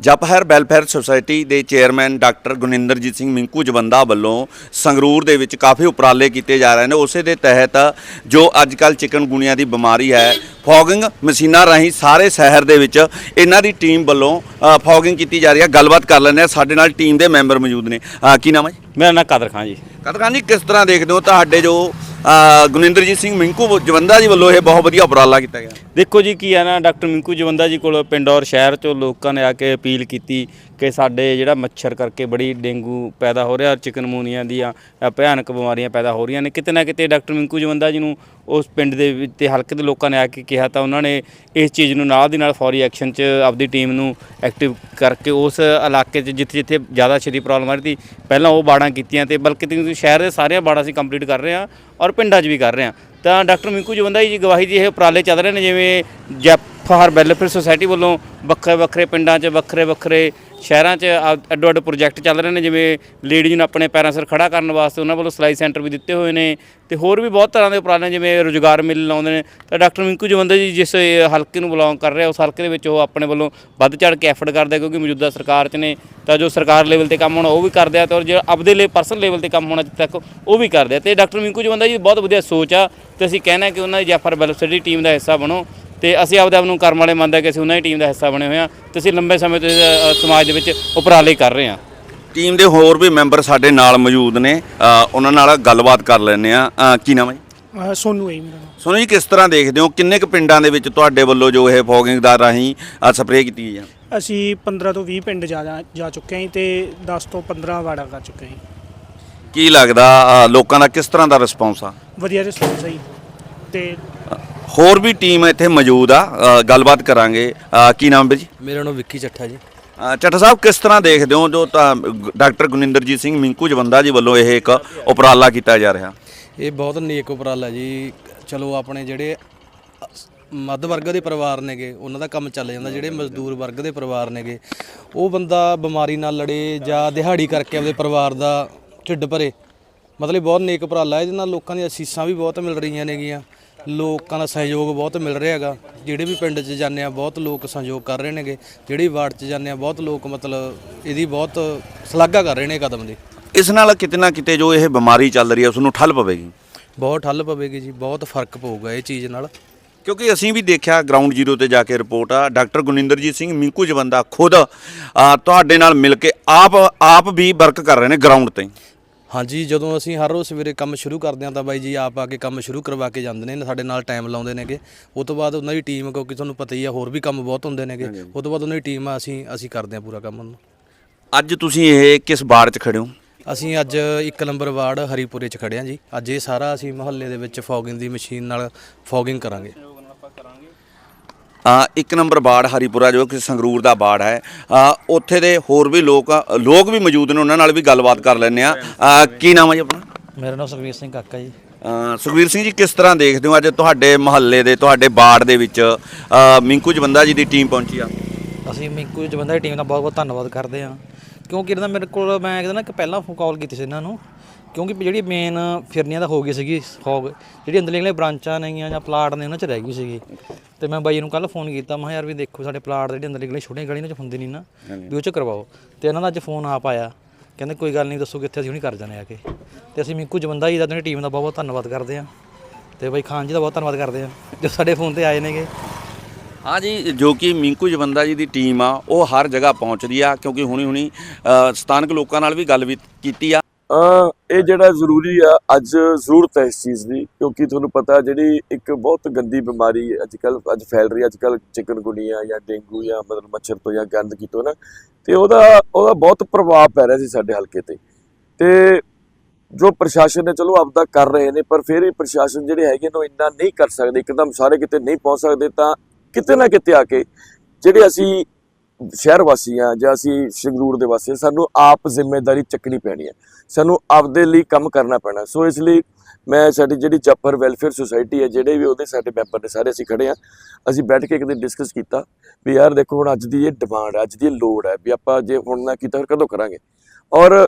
ਜਪਹਰ welfare society ਦੇ chairman doctor Guninderjit Singh Minku Jawanda ਵੱਲੋਂ ਸੰਗਰੂਰ ਦੇ ਵਿੱਚ ਕਾਫੀ ਉਪਰਾਲੇ ਕੀਤੇ ਜਾ ਰਹੇ ਨੇ। ਉਸੇ ਦੇ ਤਹਿਤ ਜੋ ਅੱਜ ਕੱਲ ਚਿਕਨਗੁਨੀਆ ਦੀ ਬਿਮਾਰੀ ਹੈ ਫੌਗਿੰਗ ਮਸ਼ੀਨਾਂ ਰਾਹੀਂ ਸਾਰੇ ਸ਼ਹਿਰ ਦੇ ਵਿੱਚ ਇਹਨਾਂ ਦੀ ਟੀਮ ਵੱਲੋਂ ਫੌਗਿੰਗ ਕੀਤੀ ਜਾ ਰਹੀ ਹੈ। ਗੱਲਬਾਤ ਕਰ ਲੈਂਦੇ ਆ ਸਾਡੇ ਨਾਲ ਟੀਮ ਦੇ ਮੈਂਬਰ ਮੌਜੂਦ ਨੇ। ਅ, ਕੀ ਨਾਮ ਹੈ ਜੀ? ਮੇਰਾ ਨਾਂ ਕਾਦਰ ਖਾਨ ਜੀ। ਕਤਕਾਂ ਜੀ ਕਿਸ ਤਰ੍ਹਾਂ ਦੇਖਦੇ ਹੋ ਤੁਹਾਡੇ ਜੋ ਅ, ਗੁਨਿੰਦਰਜੀਤ ਸਿੰਘ ਮਿੰਕੂ ਜਵੰਦਾ ਜੀ ਵੱਲੋਂ ਇਹ ਬਹੁਤ ਵਧੀਆ ਉਪਰਾਲਾ ਕੀਤਾ ਗਿਆ? ਦੇਖੋ ਜੀ ਕੀ ਹੈ ਨਾ, ਡਾਕਟਰ ਮਿੰਕੂ ਜਵੰਦਾ ਜੀ ਕੋਲ ਪਿੰਡ ਔਰ ਸ਼ਹਿਰ ਚੋਂ ਲੋਕਾਂ ਨੇ ਆ ਕੇ ਅਪੀਲ ਕੀਤੀ ਕਿ ਸਾਡੇ ਜਿਹੜਾ ਮੱਛਰ ਕਰਕੇ ਬੜੀ ਡੇਂਗੂ ਪੈਦਾ ਹੋ ਰਿਹਾ ਔਰ ਚਿਕਨਮੂਨੀਆ ਦੀਆਂ ਭਿਆਨਕ ਬਿਮਾਰੀਆਂ ਪੈਦਾ ਹੋ ਰਹੀਆਂ ਨੇ। ਕਿਤੇ ਨਾ ਕਿਤੇ ਡਾਕਟਰ ਮਿੰਕੂ ਜਵੰਦਾ ਜੀ ਨੂੰ ਉਸ ਪਿੰਡ ਦੇ ਵਿੱਚ ਤੇ ਹਲਕੇ ਦੇ ਲੋਕਾਂ ਨੇ ਆ ਕੇ ਕਿਹਾ ਤਾਂ ਉਹਨਾਂ ਨੇ ਇਸ ਚੀਜ਼ ਨੂੰ ਨਾਲ ਦੀ ਨਾਲ ਫੌਰੀ ਐਕਸ਼ਨ 'ਚ ਆਪਦੀ ਟੀਮ ਨੂੰ ਐਕਟਿਵ ਕਰਕੇ ਉਸ ਇਲਾਕੇ 'ਚ ਜਿੱਥੇ ਜਿੱਥੇ ਜ਼ਿਆਦਾ ਛੇਤੀ ਪ੍ਰੋਬਲਮ ਆ ਰਹੀ ਸੀ, ਪਹਿਲਾਂ ਉਹ ਬਾੜਾਂ ਕੀਤੀਆਂ ਤੇ ਬਲਕਿ ਸ਼ਹਿਰ ਦੇ ਸਾਰੀਆਂ ਬਾੜਾਂ ਅਸੀਂ ਕੰਪਲੀਟ ਕਰ ਰਹੇ ਹਾਂ ਔਰ ਪਿੰਡਾਂ 'ਚ ਵੀ ਕਰ ਰਹੇ ਹਾਂ। ਤਾਂ ਡਾਕਟਰ ਮਿੰਕੂ ਜਵੰਦਾ ਜੀ, ਗਵਾਹੀ ਦੀ ਇਹ ਉਪਰਾਲੇ ਚੱਲ ਰਹੇ ਨੇ, ਜਿਵੇਂ ਜੈਫਰ ਵੈਲਫੇਅਰ ਸੁਸਾਇਟੀ ਵੱਲੋਂ ਵੱਖਰੇ ਵੱਖਰੇ ਪਿੰਡਾਂ 'ਚ ਵੱਖਰੇ ਵੱਖਰੇ ਸ਼ਹਿਰਾਂ 'ਚ ਆ- ਅੱਡੋ ਅੱਡ ਪ੍ਰੋਜੈਕਟ ਚੱਲ ਰਹੇ ਨੇ ਜਿਵੇਂ ਲੇਡੀਜ਼ ਨੂੰ ਆਪਣੇ ਪੈਰਾਂ ਸਿਰ ਖੜਾ ਕਰਨ ਵਾਸਤੇ ਉਹਨਾਂ ਵੱਲੋਂ ਸਿਲਾਈ ਸੈਂਟਰ ਵੀ ਦਿੱਤੇ ਹੋਏ ਨੇ ਤੇ ਹੋਰ ਵੀ ਬਹੁਤ ਤਰ੍ਹਾਂ ਦੇ ਉਪਰਾਲੇ ਨੇ, ਜਿਵੇਂ ਰੋਜ਼ਗਾਰ ਮਿਲ ਲਾਉਂਦੇ ਨੇ। ਤਾਂ ਡਾਕਟਰ ਮਿੰਕੂ ਜਵੰਦਾ ਜੀ ਜਿਸ ਹਲਕੇ ਨੂੰ ਬਿਲੋਂਗ ਕਰ ਰਿਹਾ ਉਸ ਹਲਕੇ ਦੇ ਵਿੱਚ ਉਹ ਆਪਣੇ ਵੱਲੋਂ ਵੱਧ ਚੜ ਕੇ ਐਫਰਟ ਕਰਦੇ ਕਿਉਂਕਿ ਮੌਜੂਦਾ ਸਰਕਾਰ 'ਚ ਨੇ। ਤਾਂ ਜੋ ਸਰਕਾਰ ਲੈਵਲ ਤੇ ਕੰਮ ਹੋਣਾ ਉਹ ਵੀ ਕਰਦੇ ਆ ਤੇ ਔਰ ਜਿਹੜਾ ਆਪਦੇ ਲਈ ਪਰਸਨਲ ਲੈਵਲ ਤੇ ਕੰਮ ਹੋਣਾ ਜਿੱਥੇ ਤੱਕ ਉਹ ਵੀ ਕਰਦੇ ਆ। ਤੇ ਡਾਕਟਰ ਮਿੰਕੂ ਜਵੰਦਾ ਜੀ ਦੀ ਬਹੁਤ ਵਧੀਆ ਸੋਚ ਆ ਤੇ ਅਸੀਂ ਕਹਿਣਾ ਕਿ ਉਹਨਾਂ ਦੀ ਜੈਫਰ ਵੈਲਫੇਅਰ ਦੀ ਟੀਮ ਦਾ ਹਿੱਸਾ ਬਣੋ। ਤੇ ਅਸੀਂ ਆਪਦੇ ਆਪ ਨੂੰ ਕਰਮ ਵਾਲੇ ਮੰਨਦੇ ਕਿ ਅਸੀਂ ਉਹਨਾਂ ਦੀ ਟੀਮ ਦਾ ਹਿੱਸਾ ਬਣੇ ਹੋਏ ਹਾਂ ਤੇ ਅਸੀਂ ਲੰਬੇ ਸਮੇਂ ਤੋਂ ਸਮਾਜ ਦੇ ਵਿੱਚ ਉਪਰਾਲੇ ਕਰ ਰਹੇ ਹਾਂ। ਟੀਮ ਦੇ ਹੋਰ ਵੀ ਮੈਂਬਰ ਸਾਡੇ ਨਾਲ ਮੌਜੂਦ ਨੇ। ਉਹਨਾਂ ਨਾਲ ਗੱਲਬਾਤ ਕਰ ਲੈਂਦੇ ਆ ਕੀ ਨਾਮ ਹੈ ਸੋਨੂ ਹੈ ਮੇਰਾ ਨਾਮ। ਸੁਣੋ ਜੀ ਕਿਸ ਤਰ੍ਹਾਂ ਦੇਖਦੇ ਹੋ? ਕਿੰਨੇ ਕੁ ਪਿੰਡਾਂ ਦੇ ਵਿੱਚ ਤੁਹਾਡੇ ਵੱਲੋਂ ਜੋ ਇਹ ਫੌਗਿੰਗ ਦਾ ਰਾਹੀਂ ਸਪਰੇਅ ਕੀਤੀ ਹੈ ਅਸੀਂ 15 ਤੋਂ 20 ਪਿੰਡ ਜਾ ਜਾ- ਚੁੱਕੇ ਹਾਂ ਜੀ ਤੇ 10 ਤੋਂ 15 ਵਾੜਾ ਕਰ ਚੁੱਕੇ ਹਾਂ। ਕੀ ਲੱਗਦਾ ਲੋਕਾਂ ਦਾ ਕਿਸ ਤਰ੍ਹਾਂ ਦਾ ਰਿਸਪੌਂਸ ਆ? ਵਧੀਆ ਰਿਸਪੌਂਸ ਹੈ ਜੀ। ਤੇ ਹੋਰ ਵੀ ਟੀਮ ਇੱਥੇ ਮੌਜੂਦ ਆ। ਅ, ਗੱਲਬਾਤ ਕਰਾਂਗੇ। ਅ, ਕੀ ਨਾਮ ਵੀਰ ਜੀ? ਮੇਰਾ ਨਾਮ ਵਿੱਕੀ ਚੱਠਾ ਜੀ। ਅ, ਚੱਠਾ ਸਾਹਿਬ ਕਿਸ ਤਰ੍ਹਾਂ ਦੇਖਦੇ ਹੋ ਜੋ ਤਾਂ ਡਾਕਟਰ ਗੁਨਿੰਦਰਜੀਤ ਸਿੰਘ ਮਿੰਕੂ ਜਵੰਦਾ ਜੀ ਵੱਲੋਂ ਇਹ ਇੱਕ ਉਪਰਾਲਾ ਕੀਤਾ ਜਾ ਰਿਹਾ? ਇਹ ਬਹੁਤ ਨੇਕ ਉਪਰਾਲਾ ਜੀ। ਚਲੋ ਆਪਣੇ ਜਿਹੜੇ ਮੱਧ ਵਰਗ ਦੇ ਪਰਿਵਾਰ ਨੇਗੇ ਉਹਨਾਂ ਦਾ ਕੰਮ ਚੱਲ ਜਾਂਦਾ। ਜਿਹੜੇ ਮਜ਼ਦੂਰ ਵਰਗ ਦੇ ਪਰਿਵਾਰ ਨੇਗੇ ਉਹ ਬੰਦਾ ਬਿਮਾਰੀ ਨਾਲ ਲੜੇ ਜਾਂ ਦਿਹਾੜੀ ਕਰਕੇ ਆਪਦੇ ਪਰਿਵਾਰ ਦਾ ਢਿੱਡ ਭਰੇ। ਮਤਲਬ ਬਹੁਤ ਨੇਕ ਉਪਰਾਲਾ ਇਹਦੇ ਨਾਲ ਲੋਕਾਂ ਦੀਆਂ ਅਸੀਸਾਂ ਵੀ ਬਹੁਤ ਮਿਲ ਰਹੀਆਂ ਨੇਗੀਆਂ। ਲੋਕਾਂ ਦਾ ਸਹਿਯੋਗ ਬਹੁਤ ਮਿਲ ਰਿਹਾ ਹੈਗਾ। ਜਿਹੜੇ ਵੀ ਪਿੰਡ 'ਚ ਜਾਂਦੇ ਆ ਬਹੁਤ ਲੋਕ ਸਹਿਯੋਗ ਕਰ ਰਹੇ ਨੇਗੇ। ਜਿਹੜੇ ਵਾਰਡ 'ਚ ਜਾਂਦੇ ਆ ਬਹੁਤ ਲੋਕ ਮਤਲਬ ਇਹਦੀ ਬਹੁਤ ਸ਼ਲਾਘਾ ਕਰ ਰਹੇ ਨੇ ਕਦਮ ਦੀ। ਇਸ ਨਾਲ ਕਿਤੇ ਨਾ ਕਿਤੇ ਜੋ ਇਹ ਬਿਮਾਰੀ ਚੱਲ ਰਹੀ ਹੈ ਉਸ ਨੂੰ ਠੱਲ ਪਵੇਗੀ। ਬਹੁਤ ਠੱਲ ਪਵੇਗੀ ਜੀ ਬਹੁਤ ਫ਼ਰਕ ਪਊਗਾ ਇਹ ਚੀਜ਼ ਨਾਲ। ਕਿਉਂਕਿ ਅਸੀਂ ਵੀ ਦੇਖਿਆ ਗਰਾਊਂਡ ਜ਼ੀਰੋ ਤੇ ਜਾ ਕੇ ਰਿਪੋਰਟ ਆ। ਡਾਕਟਰ ਗੁਨਿੰਦਰਜੀਤ ਸਿੰਘ ਮਿੰਕੂ ਜਵੰਦਾ ਖੁਦ ਤੁਹਾਡੇ ਨਾਲ ਮਿਲ ਕੇ ਆਪ ਆਪ ਵੀ ਵਰਕ ਕਰ ਰਹੇ ਨੇ ਗਰਾਊਂਡ ਤੇ। ਹਾਂਜੀ ਜਦੋਂ ਅਸੀਂ ਹਰ ਰੋਜ਼ ਸਵੇਰੇ ਕੰਮ ਸ਼ੁਰੂ ਕਰਦੇ ਹਾਂ ਤਾਂ ਬਾਈ ਜੀ ਆਪ ਆ ਕੇ ਕੰਮ ਸ਼ੁਰੂ ਕਰਵਾ ਕੇ ਜਾਂਦੇ ਨੇ ਸਾਡੇ ਨਾਲ ਟਾਈਮ ਲਾਉਂਦੇ ਨੇਗੇ। ਉਸ ਤੋਂ ਬਾਅਦ ਉਹਨਾਂ ਦੀ ਟੀਮ ਕਿਉਂਕਿ ਤੁਹਾਨੂੰ ਪਤਾ ਹੀ ਆ ਹੋਰ ਵੀ ਕੰਮ ਬਹੁਤ ਹੁੰਦੇ ਨੇਗੇ। ਉਸ ਤੋਂ ਬਾਅਦ ਉਹਨਾਂ ਦੀ ਟੀਮ ਆ ਅਸੀਂ ਅਸੀਂ ਕਰਦੇ ਹਾਂ ਪੂਰਾ ਕੰਮ ਉਹਨੂੰ ਅੱਜ ਤੁਸੀਂ ਇਹ ਕਿਸ ਬਾੜ 'ਚ ਖੜੇ ਹੋ? ਅਸੀਂ ਅੱਜ ਇੱਕ ਨੰਬਰ ਵਾਰਡ ਹਰੀਪੁਰੇ 'ਚ ਖੜੇ ਹਾਂ ਜੀ। ਅੱਜ ਇਹ ਸਾਰਾ ਅਸੀਂ ਮੁਹੱਲੇ ਦੇ ਵਿੱਚ ਫੌਗਿੰਗ ਦੀ ਮਸ਼ੀਨ ਨਾਲ ਫੌਗਿੰਗ ਕਰਾਂਗੇ। ਇੱਕ ਨੰਬਰ ਬਾੜ ਹਰੀਪੁਰਾ ਜੋ ਕਿ ਸੰਗਰੂਰ ਦਾ ਬਾੜ ਹੈ। ਉੱਥੇ ਦੇ ਹੋਰ ਵੀ ਲੋਕ ਲੋਕ ਵੀ ਮੌਜੂਦ ਨੇ ਉਹਨਾਂ ਨਾਲ ਵੀ ਗੱਲਬਾਤ ਕਰ ਲੈਂਦੇ ਆ ਕੀ ਨਾਮ ਹੈ ਜੀ ਆਪਣਾ? ਮੇਰਾ ਨਾਮ ਸੁਖਵੀਰ ਸਿੰਘ ਕਾਕਾ ਜੀ। ਸੁਖਵੀਰ ਸਿੰਘ ਜੀ ਕਿਸ ਤਰ੍ਹਾਂ ਦੇਖਦੇ ਹੋ ਅੱਜ ਤੁਹਾਡੇ ਮੁਹੱਲੇ ਦੇ ਤੁਹਾਡੇ ਬਾੜ ਦੇ ਵਿੱਚ ਮਿੰਕੂ ਜਵੰਦਾ ਜੀ ਦੀ ਟੀਮ ਪਹੁੰਚੀ ਆ? ਅਸੀਂ ਮਿੰਕੂ ਜਵੰਦਾ ਦੀ ਟੀਮ ਦਾ ਬਹੁਤ ਬਹੁਤ ਧੰਨਵਾਦ ਕਰਦੇ ਹਾਂ। ਕਿਉਂਕਿ ਇਹਨਾਂ ਦਾ ਮੇਰੇ ਕੋਲ ਮੈਂ ਕਹਿੰਦਾ ਨਾ ਕਿ ਪਹਿਲਾਂ ਫੋਨ ਕਾਲ ਕੀਤੀ ਸੀ ਇਹਨਾਂ ਨੂੰ। ਕਿਉਂਕਿ ਜਿਹੜੀ ਮੇਨ ਫਿਰਨੀਆਂ ਦਾ ਹੋ ਗਈ ਸੀਗੀ ਫੌਗ ਜਿਹੜੀ ਅੰਦਰਲੀਆਂ ਬ੍ਰਾਂਚਾਂ ਨੇਗੀਆਂ ਜਾਂ ਪਲਾਟ ਨੇ ਉਹਨਾਂ 'ਚ ਰਹਿ ਗਈ ਸੀਗੀ। ਤੇ ਮੈਂ ਬਾਈ ਨੂੰ ਕੱਲ ਫੋਨ ਕੀਤਾ ਮੈਂ ਕਿਹਾ ਯਾਰ ਵੀ ਦੇਖੋ ਸਾਡੇ ਪਲਾਟ ਦੇ ਜਿਹੜੇ ਅੰਦਰਲੀ ਗਲੀ ਛੋਟੀਆਂ ਗਲੀਆਂ 'ਚ ਹੁੰਦੇ ਨਹੀਂ ਨਾ ਵੀ ਉਹ 'ਚ ਕਰਵਾਓ। ਤੇ ਇਹਨਾਂ ਦਾ ਅੱਜ ਫੋਨ ਆਪ ਆਇਆ ਕਹਿੰਦੇ ਕੋਈ ਗੱਲ ਨਹੀਂ ਦੱਸੋ ਕਿੱਥੇ ਅਸੀਂ ਹੁਣੀ ਕਰ ਜਾਣੇ ਆ ਕੇ। ਤੇ ਅਸੀਂ ਮਿੰਕੂ ਜਵੰਦਾ ਜੀ ਦਾ ਤੇ ਟੀਮ ਦਾ ਬਹੁਤ ਬਹੁਤ ਧੰਨਵਾਦ ਕਰਦੇ ਹਾਂ। ਤੇ ਬਾਈ ਖਾਨ ਜੀ ਦਾ ਬਹੁਤ ਧੰਨਵਾਦ ਕਰਦੇ ਹਾਂ ਜੋ ਸਾਡੇ ਫੋਨ ਤੇ ਆਏ ਨੇਗੇ। ਹਾਂ ਜੀ ਜੋ ਕਿ ਮਿੰਕੂ ਜਵੰਦਾ ਜੀ ਦੀ ਟੀਮ ਆ ਉਹ ਹਰ ਜਗ੍ਹਾ ਪਹੁੰਚਦੀ ਆ ਕਿਉਂਕਿ ਹੁਣੀ ਹੁਣੀ ਸਥਾਨਕ ਲੋਕਾਂ ਨਾਲ ਵੀ ਗੱਲ ਵੀ ਕੀਤੀ ਆ। ਇਹ ਜਿਹੜਾ ਜ਼ਰੂਰੀ ਆ, ਅੱਜ ਜ਼ਰੂਰਤ ਹੈ ਇਸ ਚੀਜ਼ ਦੀ, ਕਿਉਂਕਿ ਤੁਹਾਨੂੰ ਪਤਾ ਜਿਹੜੀ ਇੱਕ ਬਹੁਤ ਗੰਦੀ ਬਿਮਾਰੀ ਅੱਜ ਕੱਲ ਅੱਜ ਫੈਲ ਰਹੀ ਅੱਜ ਕੱਲ ਚਿਕਨਗੁਨੀਆ ਜਾਂ ਡੇਂਗੂ ਜਾਂ ਮਤਲਬ ਮੱਛਰ ਤੋਂ ਜਾਂ ਗੰਦਗੀ ਤੋਂ ਨਾ, ਤੇ ਉਹਦਾ ਉਹਦਾ ਬਹੁਤ ਪ੍ਰਭਾਵ ਪੈ ਰਿਹਾ ਸੀ ਸਾਡੇ ਹਲਕੇ ਤੇ। ਤੇ ਜੋ ਪ੍ਰਸ਼ਾਸਨ ਨੇ, ਚਲੋ ਆਪਦਾ ਕਰ ਰਹੇ ਨੇ, ਪਰ ਫਿਰ ਵੀ ਪ੍ਰਸ਼ਾਸਨ ਜਿਹੜੇ ਹੈਗੇ ਨੇ, ਉਹ ਇੰਨਾ ਨਹੀਂ ਕਰ ਸਕਦੇ, ਇੱਕਦਮ ਸਾਰੇ ਕਿਤੇ ਨਹੀਂ ਪਹੁੰਚ ਸਕਦੇ, ਤਾਂ ਕਿਤੇ ਨਾ ਕਿਤੇ ਆ ਕੇ, ਜਿਹੜੇ ਅਸੀਂ ਸ਼ਹਿਰ ਵਾਸੀ ਆ ਜਾਂ ਅਸੀਂ ਸੰਗਰੂਰ ਦੇ ਵਾਸੀ ਹਾਂ, ਸਾਨੂੰ ਆਪ ਜ਼ਿੰਮੇਵਾਰੀ ਚੱਕਣੀ ਪੈਣੀ ਹੈ। ਸਾਨੂੰ ਆਪਦੇ ਲਈ ਕੰਮ ਕਰਨਾ ਪੈਣਾ। ਸੋ ਇਸ ਲਈ ਮੈਂ ਸਾਡੀ ਜਿਹੜੀ ਜੱਪਰ ਵੈਲਫੇਅਰ ਸੁਸਾਇਟੀ ਹੈ ਜਿਹੜੇ ਵੀ ਉਹਦੇ ਸਾਡੇ ਮੈਂਬਰ ਨੇ ਸਾਰੇ ਅਸੀਂ ਖੜੇ ਆ ਅਸੀਂ ਬੈਠ ਕੇ ਇੱਕ ਦਿਨ ਡਿਸਕਸ ਕੀਤਾ ਵੀ ਯਾਰ ਦੇਖੋ ਹੁਣ ਅੱਜ ਦੀ ਇਹ ਡਿਮਾਂਡ ਹੈ ਅੱਜ ਦੀ ਇਹ ਲੋੜ ਹੈ ਵੀ ਆਪਾਂ ਜੇ ਹੁਣ ਨਾ ਕੀਤਾ ਫਿਰ ਕਦੋਂ ਕਰਾਂਗੇ? ਔਰ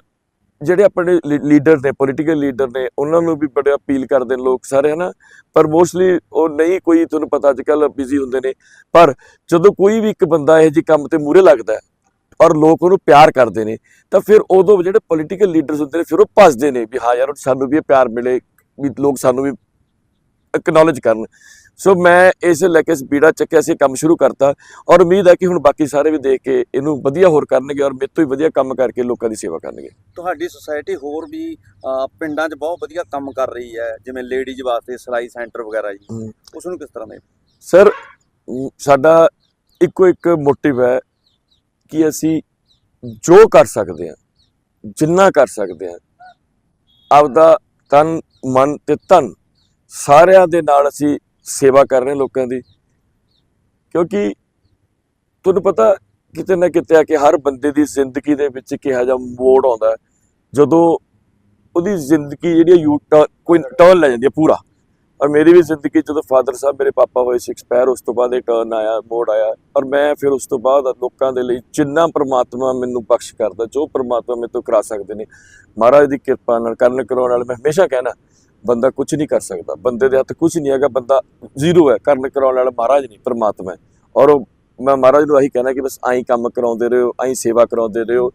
ਜਿਹੜੇ ਆਪਣੇ ਲੀਡਰ ਨੇ ਪੋਲੀਟੀਕਲ ਲੀਡਰ ਨੇ, ਉਹਨਾਂ ਨੂੰ ਵੀ ਬੜੇ ਅਪੀਲ ਕਰਦੇ ਨੇ ਲੋਕ ਸਾਰੇ, ਹਨਾ? ਪਰ ਮੋਸਟਲੀ ਉਹ ਨਹੀਂ ਕੋਈ ਤੁਹਾਨੂੰ ਪਤਾ ਅੱਜ ਕੱਲ ਬਿਜ਼ੀ ਹੁੰਦੇ ਨੇ। ਪਰ ਜਦੋਂ ਕੋਈ ਵੀ ਇੱਕ ਬੰਦਾ ਇਹ ਜੀ ਕੰਮ ਤੇ ਮੂਰੇ ਲੱਗਦਾ ਔਰ ਲੋਕ ਉਹਨੂੰ ਪਿਆਰ ਕਰਦੇ ਨੇ, ਤਾਂ ਫਿਰ ਉਦੋਂ ਜਿਹੜੇ ਪੋਲੀਟੀਕਲ ਲੀਡਰਸ ਹੁੰਦੇ ਨੇ, ਫਿਰ ਉਹ ਭੱਜਦੇ ਨੇ ਵੀ, ਹਾਂ ਯਾਰ, ਸਾਨੂੰ ਵੀ ਇਹ ਪਿਆਰ ਮਿਲੇ, ਵੀ ਲੋਕ ਸਾਨੂੰ ਵੀ ਐਕਨੋਲਜ ਕਰਨ। ਸੋ ਮੈਂ ਇਸ ਲੈ ਕੇ ਬੀੜਾ ਚੱਕਿਆ ਸੀ ਕੰਮ ਸ਼ੁਰੂ ਕਰਤਾ ਔਰ ਉਮੀਦ ਹੈ ਕਿ ਹੁਣ ਬਾਕੀ ਸਾਰੇ ਵੀ ਦੇਖ ਕੇ ਇਹਨੂੰ ਵਧੀਆ ਹੋਰ ਕਰਨਗੇ ਔਰ ਮੇਰੇ ਤੋਂ ਵੀ ਵਧੀਆ ਕੰਮ ਕਰਕੇ ਲੋਕਾਂ ਦੀ ਸੇਵਾ ਕਰਨਗੇ। ਤੁਹਾਡੀ ਸੁਸਾਇਟੀ ਹੋਰ ਵੀ ਪਿੰਡਾਂ 'ਚ ਬਹੁਤ ਵਧੀਆ ਕੰਮ ਕਰ ਰਹੀ ਹੈ ਜਿਵੇਂ ਲੇਡੀਜ਼ ਵਾਸਤੇ ਸਿਲਾਈ ਸੈਂਟਰ ਵਗੈਰਾ ਜੀ। ਉਸ ਨੂੰ ਕਿਸ ਤਰ੍ਹਾਂ ਦੇ? ਸਰ ਸਾਡਾ ਇੱਕੋ ਇੱਕ ਮੋਟਿਵ ਹੈ ਕਿ ਅਸੀਂ ਜੋ ਕਰ ਸਕਦੇ ਹਾਂ ਜਿੰਨਾ ਕਰ ਸਕਦੇ ਹਾਂ ਆਪਦਾ ਤਨ ਮਨ ਤੇ ਧਨ ਸਾਰਿਆਂ ਦੇ ਨਾਲ ਅਸੀਂ ਸੇਵਾ ਕਰ ਰਹੇ ਲੋਕਾਂ ਦੀ। ਕਿਉਂਕਿ ਤੁਹਾਨੂੰ ਪਤਾ ਕਿਤੇ ਨਾ ਕਿਤੇ ਆ ਕਿ ਹਰ ਬੰਦੇ ਦੀ ਜ਼ਿੰਦਗੀ ਦੇ ਵਿੱਚ ਕਿਹਾ ਜਿਹਾ ਮੋੜ ਆਉਂਦਾ ਜਦੋਂ ਉਹਦੀ ਜ਼ਿੰਦਗੀ ਜਿਹੜੀ ਯੂ ਕੋਈ ਟਰਨ ਲੈ ਜਾਂਦੀ ਹੈ ਪੂਰਾ। ਔਰ ਮੇਰੀ ਵੀ ਜ਼ਿੰਦਗੀ ਜਦੋਂ ਫਾਦਰ ਸਾਹਿਬ ਮੇਰੇ ਪਾਪਾ ਹੋਏ ਸੀ ਐਕਸਪਾਇਰ, ਉਸ ਤੋਂ ਬਾਅਦ ਇਹ ਟਰਨ ਆਇਆ, ਮੋੜ ਆਇਆ। ਔਰ ਮੈਂ ਫਿਰ ਉਸ ਤੋਂ ਬਾਅਦ ਲੋਕਾਂ ਦੇ ਲਈ ਜਿੰਨਾ ਪ੍ਰਮਾਤਮਾ ਮੈਨੂੰ ਬਖਸ਼ ਕਰਦਾ, ਜੋ ਪ੍ਰਮਾਤਮਾ ਮੇਰੇ ਤੋਂ ਕਰਾ ਸਕਦੇ ਨੇ। ਮਹਾਰਾਜ ਦੀ ਕਿਰਪਾ ਨਾਲ, ਕਰਨ ਕਰਾਉਣ ਨਾਲ ਮੈਂ ਹਮੇਸ਼ਾ ਕਹਿਣਾ ਬੰਦਾ ਕੁਝ ਨਹੀਂ ਕਰ ਸਕਦਾ। ਬੰਦੇ ਦੇ ਹੱਥ ਕੁਝ ਨਹੀਂ ਹੈਗਾ, ਬੰਦਾ ਜ਼ੀਰੋ ਹੈ, ਕਰਨ ਕਰਾਉਣ ਵਾਲਾ ਮਹਾਰਾਜ ਨਹੀਂ, ਪਰਮਾਤਮਾ ਹੈ। ਔਰ ਉਹ, ਮੈਂ ਮਹਾਰਾਜ ਨੂੰ ਆਹੀ ਕਹਿਣਾ ਕਿ ਬਸ ਆਈ ਕੰਮ ਕਰਾਉਂਦੇ ਰਹੋ, ਆਈ ਸੇਵਾ ਕਰਾਉਂਦੇ ਰਹੋ।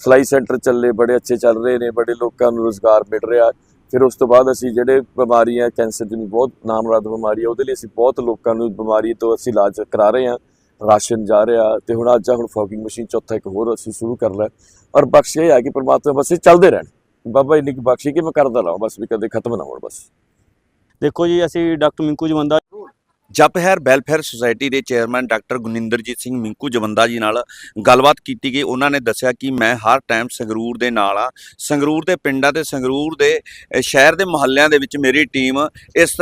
ਫਲਾਈ ਸੈਂਟਰ ਚੱਲੇ, ਬੜੇ ਅੱਛੇ ਚੱਲ ਰਹੇ ਨੇ, ਬੜੇ ਲੋਕਾਂ ਨੂੰ ਰੋਜ਼ਗਾਰ ਮਿਲ ਰਿਹਾ। ਫਿਰ ਉਸ ਤੋਂ ਬਾਅਦ ਅਸੀਂ ਜਿਹੜੇ ਬਿਮਾਰੀਆਂ ਕੈਂਸਰ ਦੀ ਬਹੁਤ ਨਾਮਰਾਦ ਬਿਮਾਰੀ ਹੈ ਉਹਦੇ ਲਈ ਅਸੀਂ ਬਹੁਤ ਲੋਕਾਂ ਨੂੰ ਬਿਮਾਰੀ ਤੋਂ ਅਸੀਂ ਇਲਾਜ ਕਰਾ ਰਹੇ ਹਾਂ ਰਾਸ਼ਨ ਜਾ ਰਿਹਾ ਤੇ ਹੁਣ ਅੱਜ ਹੁਣ ਫੋਗਿੰਗ ਮਸ਼ੀਨ ਚੌਥਾ ਇੱਕ ਹੋਰ ਅਸੀਂ ਸ਼ੁਰੂ ਕਰ ਲਿਆ। ਔਰ ਬਖਸ਼ ਇਹ ਹੈ ਕਿ ਪ੍ਰਮਾਤਮਾ ਬਸ ਇਹ ਚੱਲਦੇ ਰਹਿਣ। ਬਾਬਾ ਇੰਨੀ ਕੁ ਬਖਸ਼ੀ ਕਿ ਮੈਂ ਕਰਦਾ ਰਹਾਂ ਬਸ ਵੀ ਕਦੇ ਖਤਮ ਨਾ ਹੋਣ ਬਸ। ਦੇਖੋ ਜੀ ਅਸੀਂ doctor Minku Jawanda ਜਪਹਿਰ welfare society ਦੇ ਚੇਅਰਮੈਨ ਡਾਕਟਰ ਗੁਨਿੰਦਰਜੀਤ ਸਿੰਘ ਮਿੰਕੂ ਜਵੰਦਾ ਜੀ ਨਾਲ ਗੱਲਬਾਤ ਕੀਤੀ ਗਈ। ਉਹਨਾਂ ਨੇ ਦੱਸਿਆ ਕਿ ਮੈਂ ਹਰ ਟਾਈਮ ਸੰਗਰੂਰ ਦੇ ਨਾਲ ਆ ਸੰਗਰੂਰ ਦੇ ਪਿੰਡਾਂ ਤੇ ਸੰਗਰੂਰ ਦੇ ਸ਼ਹਿਰ ਦੇ ਮੁਹੱਲਿਆਂ ਦੇ ਵਿੱਚ ਮੇਰੀ ਟੀਮ ਇਸ ਤਰ੍ਹਾਂ